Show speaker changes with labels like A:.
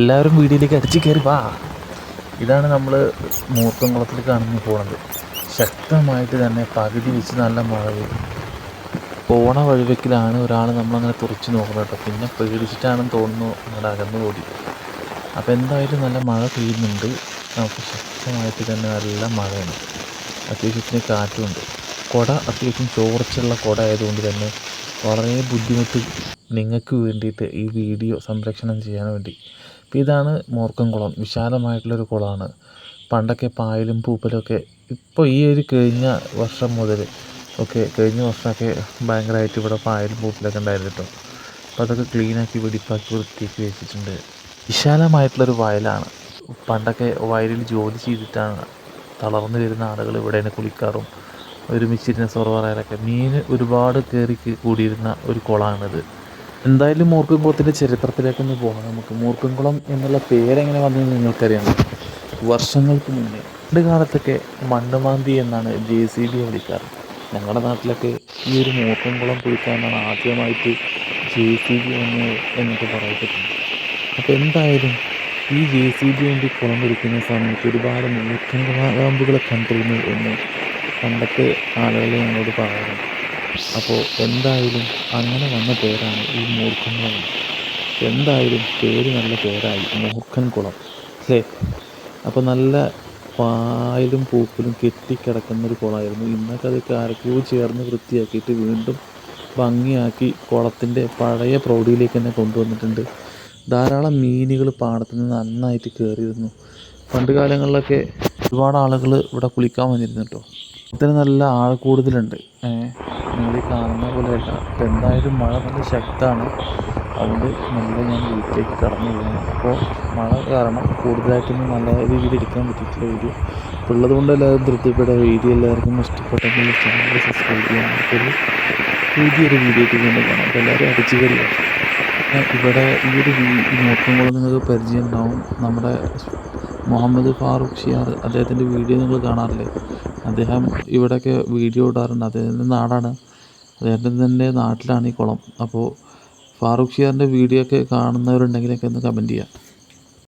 A: എല്ലാവരും വീഡിയോയിലേക്ക് അടിച്ചു കയറി വാ. ഇതാണ് നമ്മൾ മൂർത്തംകുളത്തിൽ കാണുന്ന പോണത്. ശക്തമായിട്ട് തന്നെ പകുതി വെച്ച് നല്ല മഴ പെയ്തു. പോണ വഴിവെക്കിലാണ് ഒരാൾ നമ്മളങ്ങനെ തുറച്ച് നോക്കുന്നത് കേട്ടോ. പിന്നെ പേടിച്ചിട്ടാണെന്ന് തോന്നുന്നു നമ്മുടെ അകന്നു കൂടി അപ്പോൾ എന്തായാലും നല്ല മഴ പെയ്യുന്നുണ്ട്. നമുക്ക് ശക്തമായിട്ട് തന്നെ നല്ല മഴയാണ്. അത്യാവശ്യത്തിന് കാറ്റുമുണ്ട്. കുട അത്യാവശ്യം ചോർച്ചുള്ള കുട ആയതുകൊണ്ട് തന്നെ വളരെ ബുദ്ധിമുട്ട് നിങ്ങൾക്ക് വേണ്ടിയിട്ട് ഈ വീഡിയോ സംരക്ഷണം ചെയ്യാൻ വേണ്ടി. അപ്പോൾ മോർക്കൻ കുളം. വിശാലമായിട്ടുള്ളൊരു കുളമാണ്. പണ്ടൊക്കെ പായലും പൂപ്പലൊക്കെ ഇപ്പോൾ ഈ ഒരു കഴിഞ്ഞ വർഷം മുതൽ ഒക്കെ കഴിഞ്ഞ വർഷമൊക്കെ ഭയങ്കരമായിട്ട് ഇവിടെ പായലും പൂപ്പലൊക്കെ ഉണ്ടായിരുന്നു കേട്ടോ. അപ്പോൾ അതൊക്കെ ക്ലീനാക്കി വെടിപ്പാക്കി വൃത്തിയാക്കി വെച്ചിട്ടുണ്ട്. വിശാലമായിട്ടുള്ളൊരു വയലാണ്. പണ്ടൊക്കെ വയലിൽ ജോലി ചെയ്തിട്ടാണ് തളർന്നു വരുന്ന ആളുകൾ ഇവിടെ തന്നെ കുളിക്കാറും ഒരുമിച്ചിരുന്ന സൊറവറയിലൊക്കെ മീൻ ഒരുപാട് കയറി കൂടിയിരുന്ന ഒരു കുളമാണിത്. എന്തായാലും മൂർക്കംകുളത്തിന്റെ ചരിത്രത്തിലേക്കൊന്ന് പോകാം നമുക്ക്. മൂർക്കംകുളം എന്നുള്ള പേരെങ്ങനെ വന്നത് നിങ്ങൾക്കറിയാം വർഷങ്ങൾക്ക് മുന്നേ പണ്ട് കാലത്തൊക്കെ മണ്ണുമാന്തി എന്നാണ് ജെ സി ബി വിളിക്കാറ്. ഞങ്ങളുടെ നാട്ടിലൊക്കെ ഈ ഒരു മൂർക്കംകുളം കുഴിക്കാനാണ് ആദ്യമായിട്ട് ജെ സി ബി വന്ന് എന്നൊക്കെ പറയപ്പെട്ടിട്ടുണ്ട് അപ്പോൾ എന്തായാലും ഈ ജെ സി ബി വേണ്ടി കുളം കുഴിക്കുന്ന സമയത്ത് ഒരുപാട് മൂർക്കൻ പാമ്പുകളെ കണ്ടിരുന്നു എന്ന് പണ്ടത്തെ ആളുകൾ ഞങ്ങളോട് പറയാറുണ്ട്. അപ്പോൾ എന്തായാലും അങ്ങനെ വന്ന പേരാണ് ഈ മൂർഖൻകുളം എന്തായാലും പേര് നല്ല പേരായി. മൂർഖൻകുളം അല്ലേ? അപ്പോൾ നല്ല പായലും പൂപ്പലും കെട്ടിക്കിടക്കുന്ന ഒരു കുളമായിരുന്നു. ഇന്നൊക്കെ അതൊക്കെ ആരൊക്കെയോ ചേർന്ന് വൃത്തിയാക്കിയിട്ട് വീണ്ടും ഭംഗിയാക്കി കുളത്തിന്റെ പഴയ പ്രൗഢിയിലേക്ക് തന്നെ കൊണ്ടുവന്നിട്ടുണ്ട്. ധാരാളം മീനുകൾ പാടത്ത് നിന്ന് നന്നായിട്ട് കയറിയിരുന്നു. പണ്ട് കാലങ്ങളിലൊക്കെ ഒരുപാട് ആളുകൾ ഇവിടെ കുളിക്കാൻ വന്നിരുന്നു കേട്ടോ. ഇതിന് നല്ല ആൾ കൂടുതലുണ്ട്. നിങ്ങൾ കാണുന്ന പോലെയല്ല അപ്പം എന്തായാലും മഴ നല്ല ശക്തമാണ്. അതുകൊണ്ട് നല്ല ഞാൻ വീട്ടിലേക്ക് കടന്നു പോകുന്നു അപ്പോൾ മഴ കാരണം കൂടുതലായിട്ടൊന്നും നല്ല രീതിയിൽ എടുക്കാൻ പറ്റിയിട്ടില്ല വീഡിയോ. അപ്പോൾ ഉള്ളത് കൊണ്ട് എല്ലാവരും തൃപ്തിപ്പെടുക. വീഡിയോ എല്ലാവർക്കും ഇഷ്ടപ്പെട്ടെങ്കിൽ ചാനൽ സബ്സ്ക്രൈബ് ചെയ്യാൻ നമുക്കൊരു പുതിയൊരു വീഡിയോ വീണ്ടും കാണാം. അപ്പോൾ എല്ലാവരും അടിച്ചു കയറി ഇവിടെ ഈ ഒരു നോക്കുമ്പോൾ നിങ്ങൾക്ക് പരിചയം ഉണ്ടാവും. നമ്മുടെ മുഹമ്മദ് ഫാറൂഖ് ഷിയാർ അദ്ദേഹത്തിന്റെ വീഡിയോ നിങ്ങൾ കാണാറില്ലേ? അദ്ദേഹം ഇവിടെയൊക്കെ വീഡിയോ ഇടാറുണ്ട്. അദ്ദേഹത്തിന്റെ നാടാണ്. അദ്ദേഹത്തിന്റെ തന്നെ നാട്ടിലാണ് ഈ കുളം. അപ്പോൾ ഫാറൂഖ് ഷിയാറിന്റെ വീഡിയോ ഒക്കെ കാണുന്നവരുണ്ടെങ്കിലൊക്കെ ഒന്ന് കമന്റ് ചെയ്യാം.